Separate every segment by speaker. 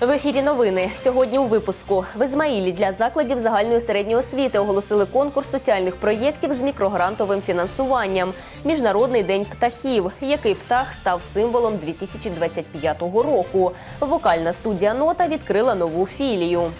Speaker 1: В ефірі новини сьогодні у випуску в Ізмаїлі для закладів загальної середньої освіти оголосили конкурс соціальних проєктів з мікрогрантовим фінансуванням. Міжнародний день птахів, який птах став символом 2025 року. Вокальна студія Нота відкрила нову філію.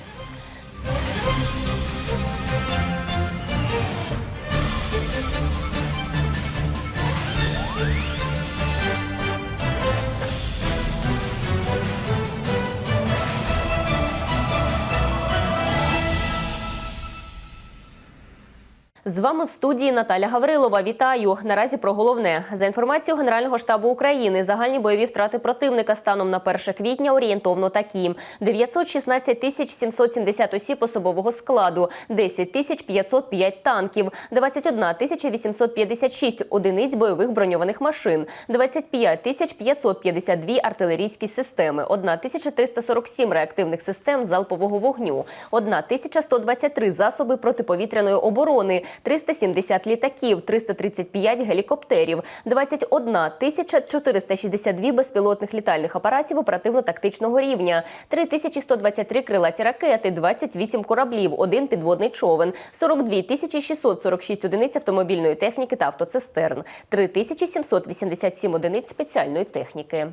Speaker 1: З вами в студії Наталя Гаврилова. Вітаю. Наразі про головне за інформацією Генерального штабу України. Загальні бойові втрати противника станом на 1 квітня орієнтовно такі: 916 тисяч 770 осіб особового складу, 10 тисяч 505 танків, 21 тисяча 856 одиниць бойових броньованих машин, 25 тисяч 552 артилерійські системи, 1 тисяча 347 реактивних систем залпового вогню, 1 тисяча 123 засоби протиповітряної оборони. 370 літаків, 335 гелікоптерів, 21 тисяча 462 безпілотних літальних апаратів оперативно-тактичного рівня, 3123 крилаті ракети, 28 кораблів, один підводний човен, 42 тисячі 646 одиниць автомобільної техніки та автоцистерн, 3787 одиниць спеціальної техніки.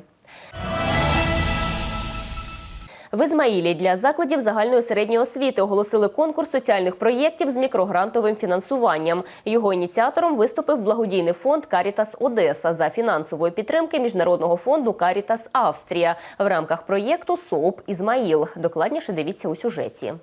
Speaker 1: В Ізмаїлі для закладів загальної середньої освіти оголосили конкурс соціальних проєктів з мікрогрантовим фінансуванням. Його ініціатором виступив благодійний фонд Карітас Одеса за фінансової підтримки міжнародного фонду Карітас Австрія в рамках проєкту СОУП Ізмаїл. Докладніше дивіться у сюжеті.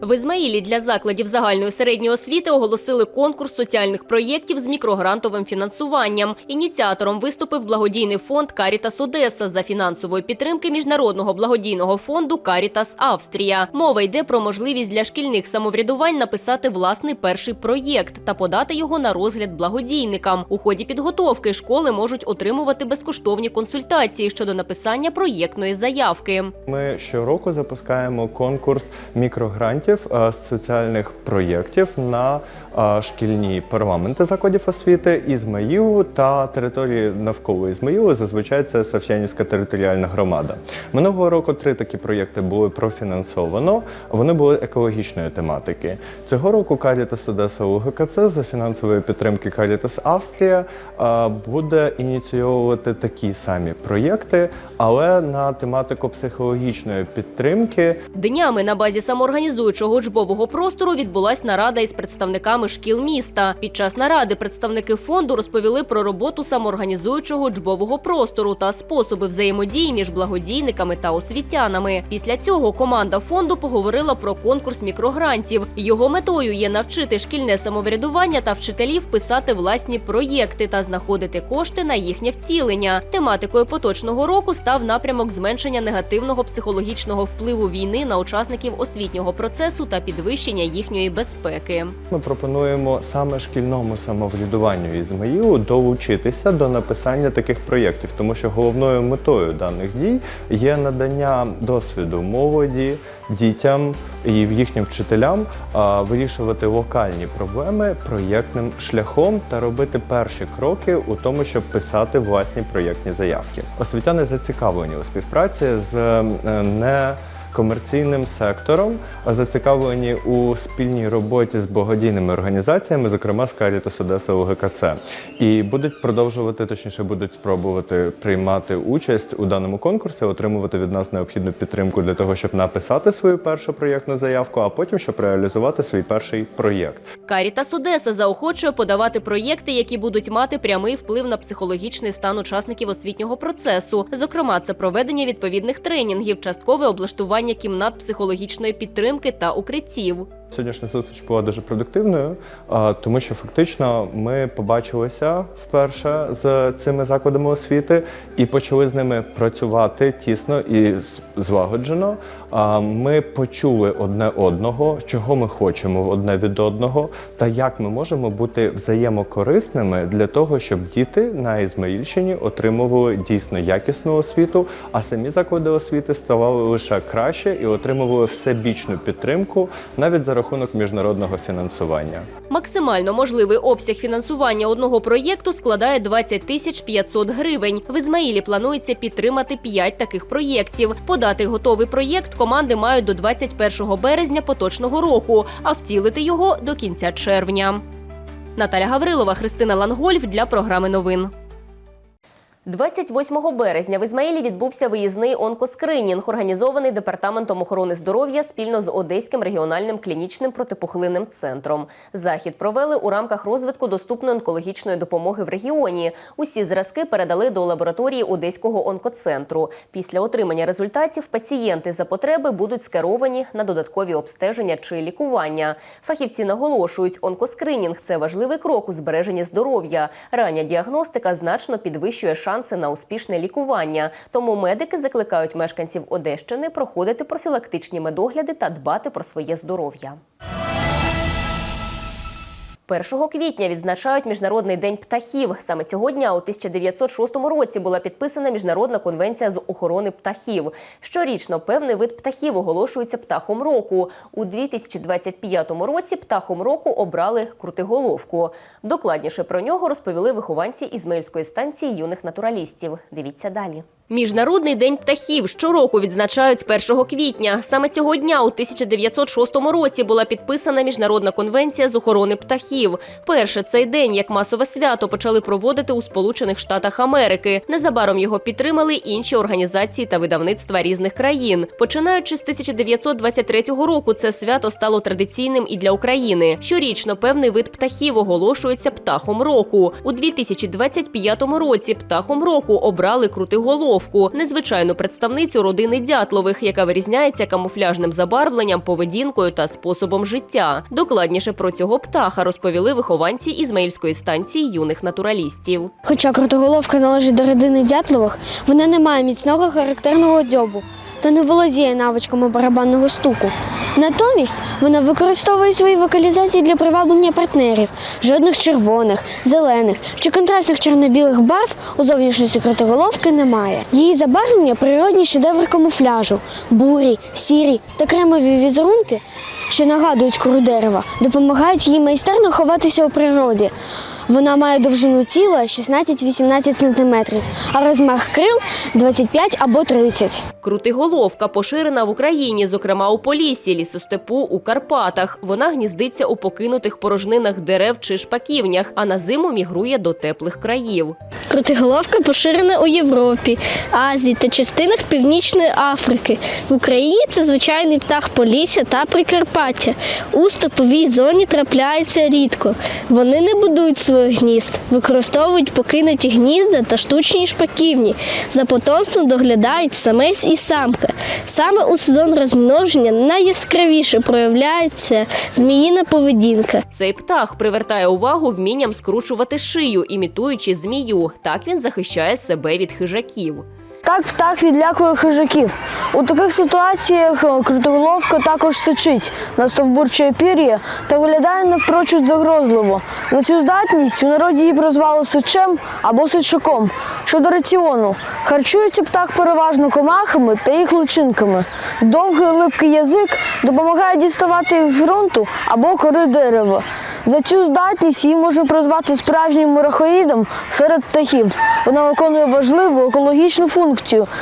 Speaker 1: В Ізмаїлі для закладів загальної середньої освіти оголосили конкурс соціальних проєктів з мікрогрантовим фінансуванням. Ініціатором виступив благодійний фонд Карітас Одеса за фінансової підтримки міжнародного благодійного фонду Карітас Австрія. Мова йде про можливість для шкільних самоврядувань написати власний перший проєкт та подати його на розгляд благодійникам. У ході підготовки школи можуть отримувати безкоштовні консультації щодо написання проєктної заявки.
Speaker 2: Ми щороку запускаємо конкурс мікрогрантів е, з соціальних проєктів на е, шкільні парламенти закладів освіти Ізмаїлу та території навколо Ізмаїлу. Зазвичай це Савчанівська територіальна громада. Минулого року три такі проєкти були профінансовано. Вони були екологічної тематики. Цього року Карітас Одеса УГКЦ за фінансової підтримки Карітас Австрія буде ініційовувати такі самі проєкти, але на тематику психологічної підтримки
Speaker 1: Днями на базі самоорганізуючого учбового простору відбулась нарада із представниками шкіл міста. Під час наради представники фонду розповіли про роботу самоорганізуючого учбового простору та способи взаємодії між благодійниками та освітянами. Після цього команда фонду поговорила про конкурс мікрогрантів. Його метою є навчити шкільне самоврядування та вчителів писати власні проєкти та знаходити кошти на їхнє втілення. Тематикою поточного року став напрямок зменшення негативного психологічного впливу війни на учасників освітнього процесу та підвищення їхньої безпеки.
Speaker 2: ми пропонуємо саме шкільному самоврядуванню Ізмаїлу долучитися до написання таких проєктів, тому що головною метою даних дій є надання досвіду молоді, дітям і їхнім вчителям вирішувати локальні проблеми проєктним шляхом та робити перші кроки у тому, щоб писати власні проєктні заявки. Освітяни зацікавлені у співпраці з е, не комерційним сектором, а зацікавлені у спільній роботі з благодійними організаціями, зокрема з Caritas Одеса УГКЦ. І будуть продовжувати, точніше, будуть спробувати приймати участь у даному конкурсі, отримувати від нас необхідну підтримку для того, щоб написати свою першу проєктну заявку, а потім щоб реалізувати свій перший проєкт.
Speaker 1: Карітас Одеса заохочує подавати проєкти, які будуть мати прямий вплив на психологічний стан учасників освітнього процесу. Зокрема, це проведення відповідних тренінгів, часткове облаштування кімнат психологічної підтримки та укриттів.
Speaker 2: Сьогоднішня зустріч була дуже продуктивною, тому що фактично ми побачилися вперше з цими закладами освіти і почали з ними працювати тісно і злагоджено. Ми почули одне одного, чого ми хочемо одне від одного, та як ми можемо бути взаємокорисними для того, щоб діти на Ізмаїльщині отримували дійсно якісну освіту, а самі заклади освіти ставали лише краще і отримували всебічну підтримку навіть за рахунок рахунок міжнародного фінансування.
Speaker 1: Максимально можливий обсяг фінансування одного проєкту складає 20 тисяч 500 гривень. В Ізмаїлі планується підтримати 5 таких проєктів. Подати готовий проєкт команди мають до 21 березня поточного року, а втілити його до кінця червня. Наталя Гаврилова, Христина Лангольф для програми новин. 28 березня в Ізмаїлі відбувся виїзний онкоскринінг, організований департаментом охорони здоров'я спільно з Одеським регіональним клінічним протипухлинним центром. Захід провели у рамках розвитку доступної онкологічної допомоги в регіоні. Усі зразки передали до лабораторії Одеського онкоцентру. Після отримання результатів пацієнти за потреби будуть скеровані на додаткові обстеження чи лікування. Фахівці наголошують, онкоскринінг це важливий крок у збереженні здоров'я. Рання діагностика значно підвищує шанси на успішне лікування. Тому медики закликають мешканців Одещини проходити профілактичні медогляди та дбати про своє здоров'я. 1 квітня відзначають Міжнародний день птахів. Саме цього дня у 1906 році була підписана міжнародна конвенція з охорони птахів. Щорічно певний вид птахів оголошується птахом року. У 2025 році птахом року обрали крутиголовку. Докладніше про нього розповіли вихованці Ізмаїльської станції юних натуралістів. Дивіться далі. Міжнародний день птахів щороку відзначають 1 квітня. Саме цього дня у 1906 році була підписана міжнародна конвенція з охорони птахів. Перше цей день як масове свято почали проводити у Сполучених Штатах Америки. Незабаром його підтримали інші організації та видавництва різних країн. Починаючи з 1923 року, це свято стало традиційним і для України. Щорічно певний вид птахів оголошується птахом року. У 2025 році птахом року обрали крутиголовку, незвичайну представницю родини Дятлових, яка вирізняється камуфляжним забарвленням, поведінкою та способом життя. Докладніше про цього птаха розповіли вихованці Ізмаїльської станції юних натуралістів.
Speaker 3: Хоча крутоголовка належить до родини Дятлових, вона не має міцного характерного дзьобу та не володіє навичками барабанного стуку. Натомість вона використовує свої вокалізації для приваблення партнерів. Жодних червоних, зелених чи контрастних чорно-білих барв у зовнішності крутоголовки немає. Її забарвлення природні шедеври камуфляжу, бурі, сірі та кремові візерунки, що нагадують кору дерева, допомагають їй майстерно ховатися у природі. Вона має довжину тіла 16-18 см, а розмах крил 25 або 30.
Speaker 1: Крутиголовка поширена в Україні, зокрема у Поліссі, лісостепу у Карпатах. Вона гніздиться у покинутих порожнинах дерев чи шпаківнях, а на зиму мігрує до теплих країв.
Speaker 4: Крутиголовка поширена у Європі, Азії та частинах Північної Африки. В Україні це звичайний птах Полісся та Прикарпаття. У стоповій зоні трапляється рідко. Вони не будують своїх гнізд, використовують покинуті гнізда та штучні шпаківні. За потомством доглядають самець і самка. Саме у сезон розмноження найяскравіше проявляється зміїна поведінка.
Speaker 1: Цей птах привертає увагу вмінням скручувати шию, імітуючи змію. Так він захищає себе від хижаків.
Speaker 3: Так птах відлякує хижаків. У таких ситуаціях е, крутоголовка також сичить, настовбурчує пір'я та виглядає навпрочуд загрозливо. За цю здатність у народі її прозвали сичем або сичаком. Щодо раціону, харчується птах переважно комахами та їх личинками. Довгий липкий язик допомагає діставати їх з ґрунту або кори дерева. За цю здатність її можна прозвати справжнім мурахоїдом серед птахів. Вона виконує важливу екологічну функцію,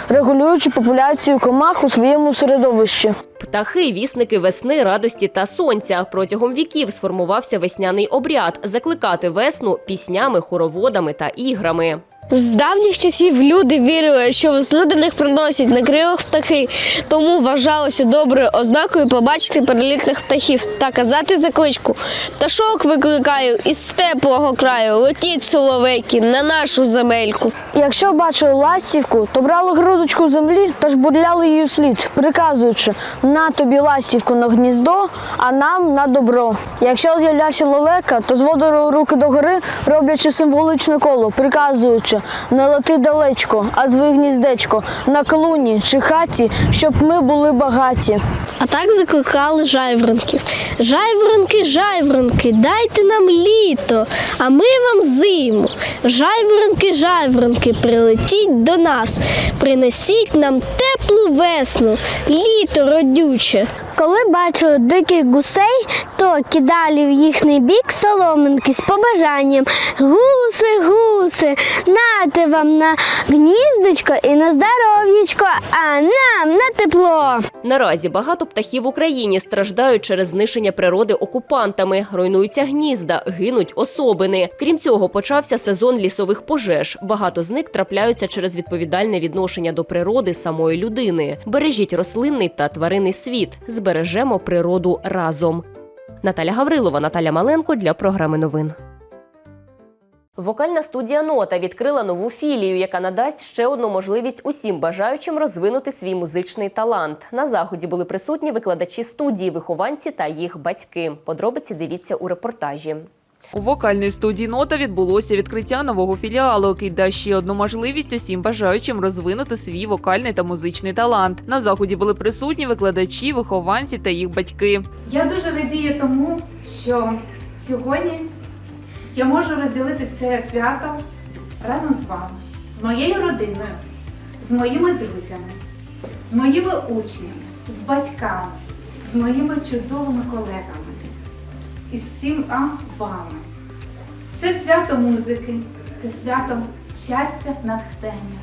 Speaker 3: регулюючи популяцію комах у своєму середовищі.
Speaker 1: Птахи вісники весни, радості та сонця. Протягом віків сформувався весняний обряд закликати весну піснями, хороводами та іграми.
Speaker 4: З давніх часів люди вірили, що весну до них приносять на крилах птахи, тому вважалося доброю ознакою побачити перелітних птахів та казати закличку. Пташок викликаю із теплого краю, летіть соловейки на нашу земельку.
Speaker 3: Якщо бачили ластівку, то брали грудочку землі та жбурляли її у слід, приказуючи на тобі ластівку на гніздо, а нам на добро. Якщо з'являвся лелека, то зводили руки догори, роблячи символичне коло, приказуючи не лети далечко, а звий гніздечко на клуні чи хаті, щоб ми були багаті.
Speaker 4: А так закликали жайворонків. Жайворонки, жайворонки, дайте нам літо, а ми вам зиму. Жайворонки, жайворонки, прилетіть до нас, принесіть нам теплу весну, літо родюче.
Speaker 3: Коли бачили диких гусей, то кидали в їхній бік соломинки з побажанням гуси, гуси, нате вам на гніздочко і на здоров'ячко, а нам на тепло.
Speaker 1: Наразі багато птахів в Україні страждають через знищення природи окупантами, руйнуються гнізда, гинуть особини. Крім цього, почався сезон лісових пожеж. Багато з них трапляються через відповідальне відношення до природи самої людини. Бережіть рослинний та тваринний світ. Збережемо природу разом. Наталя Гаврилова, Наталя Маленко для програми новин. Вокальна студія Нота відкрила нову філію, яка надасть ще одну можливість усім бажаючим розвинути свій музичний талант. На заході були присутні викладачі студії, вихованці та їх батьки. Подробиці дивіться у репортажі.
Speaker 5: У вокальній студії нота відбулося відкриття нового філіалу, який дасть ще одну можливість усім бажаючим розвинути свій вокальний та музичний талант. На заході були присутні викладачі, вихованці та їх батьки.
Speaker 6: Я дуже радію тому, що сьогодні я можу розділити це свято разом з вами, з моєю родиною, з моїми друзями, з моїми учнями, з батьками, з моїми чудовими колегами і з всіма вами. Це свято музики, це свято щастя, натхнення,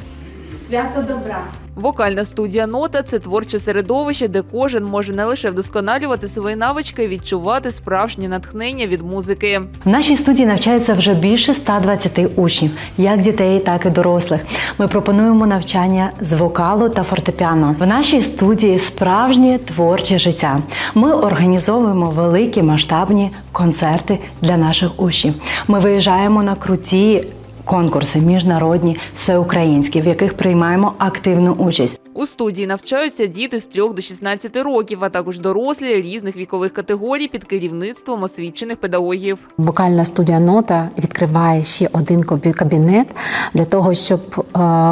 Speaker 6: свято добра.
Speaker 5: Вокальна студія нота це творче середовище, де кожен може не лише вдосконалювати свої навички, й відчувати справжнє натхнення від музики.
Speaker 7: В нашій студії навчається вже більше 120 учнів, як дітей, так і дорослих. Ми пропонуємо навчання з вокалу та фортепіано. В нашій студії справжнє творче життя. Ми організовуємо великі масштабні концерти для наших учнів. Ми виїжджаємо на круті конкурси міжнародні, всеукраїнські, в яких приймаємо активну участь.
Speaker 5: У студії навчаються діти з 3 до 16 років, а також дорослі різних вікових категорій під керівництвом освічених педагогів.
Speaker 8: Вокальна студія Нота відкриває ще один кабі- кабінет для того, щоб е,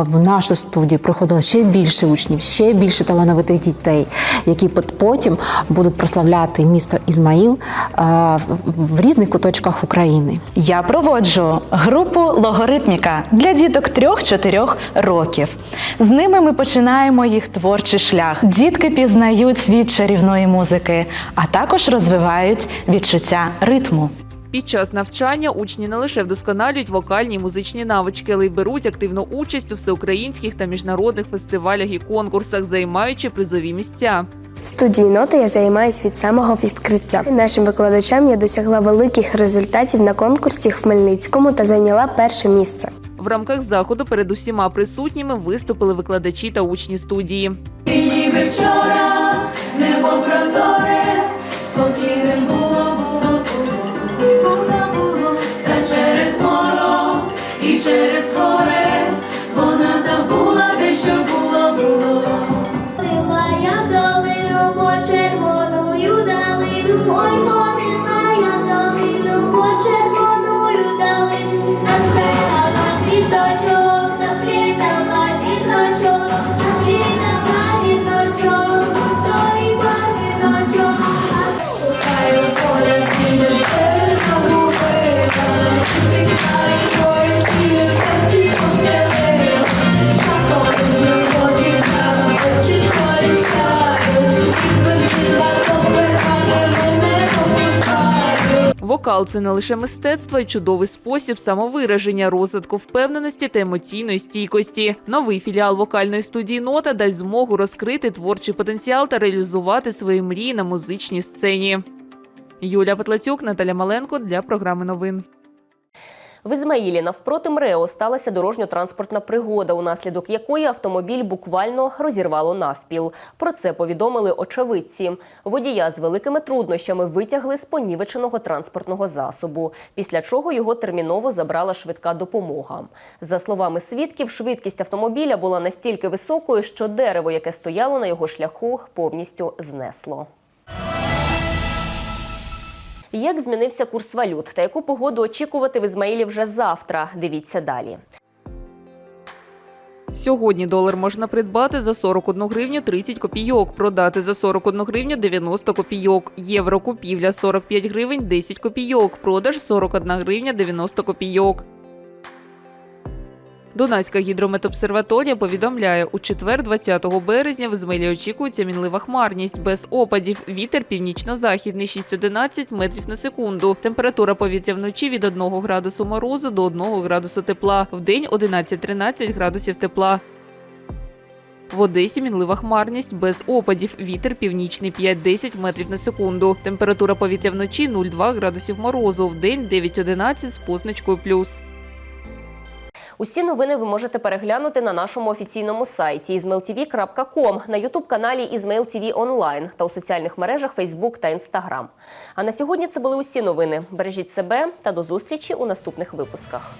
Speaker 8: в нашу студію приходило ще більше учнів, ще більше талановитих дітей, які пот- потім будуть прославляти місто Ізмаїл е, в- в різних куточках України.
Speaker 7: Я проводжу групу логоритміка для діток 3-4 років. З ними ми починаємо їх творчий шлях. Дітки пізнають світ чарівної музики, а також розвивають відчуття ритму.
Speaker 5: Під час навчання учні не лише вдосконалюють вокальні і музичні навички, але й беруть активну участь у всеукраїнських та міжнародних фестивалях і конкурсах, займаючи призові місця.
Speaker 9: В студії ноти я займаюся від самого відкриття. Нашим викладачам я досягла великих результатів на конкурсі в Хмельницькому та зайняла перше місце.
Speaker 5: В рамках заходу перед усіма присутніми виступили викладачі та учні студії.
Speaker 10: ніби вчора, небо прозоре, спокійним було, було, було, було, та через морок і через горе вона забула, де що було, було.
Speaker 3: Ходила я долину по червоною далину, ой,
Speaker 5: Вокал це не лише мистецтво, й чудовий спосіб самовираження, розвитку впевненості та емоційної стійкості. Новий філіал вокальної студії Нота дасть змогу розкрити творчий потенціал та реалізувати свої мрії на музичній сцені. Юля Петлацюк, Наталя Маленко для програми новин.
Speaker 1: В Ізмаїлі навпроти МРЕО сталася дорожньо-транспортна пригода, унаслідок якої автомобіль буквально розірвало навпіл. Про це повідомили очевидці. Водія з великими труднощами витягли з понівеченого транспортного засобу, після чого його терміново забрала швидка допомога. За словами свідків, швидкість автомобіля була настільки високою, що дерево, яке стояло на його шляху, повністю знесло. Як змінився курс валют та яку погоду очікувати в Ізмаїлі вже завтра? Дивіться далі.
Speaker 5: Сьогодні долар можна придбати за 41 гривню 30 копійок, продати за 41 гривню 90 копійок. Євро купівля 45 гривень 10 копійок, продаж 41 гривня 90 копійок. Дунайська гідрометобсерваторія повідомляє, у четвер, 20 березня, в Ізмаїлі очікується мінлива хмарність без опадів. Вітер північно-західний 6-11 метрів на секунду. Температура повітря вночі від 1 градусу морозу до 1 градусу тепла. В день 11-13 градусів тепла. В Одесі мінлива хмарність без опадів. Вітер північний 5-10 метрів на секунду. Температура повітря вночі 0,2 градусів морозу. В день 9-11 з позначкою плюс.
Speaker 1: Усі новини ви можете переглянути на нашому офіційному сайті izmailtv.com, на ютуб-каналі TV Online та у соціальних мережах Facebook та Instagram. А на сьогодні це були усі новини. Бережіть себе та до зустрічі у наступних випусках.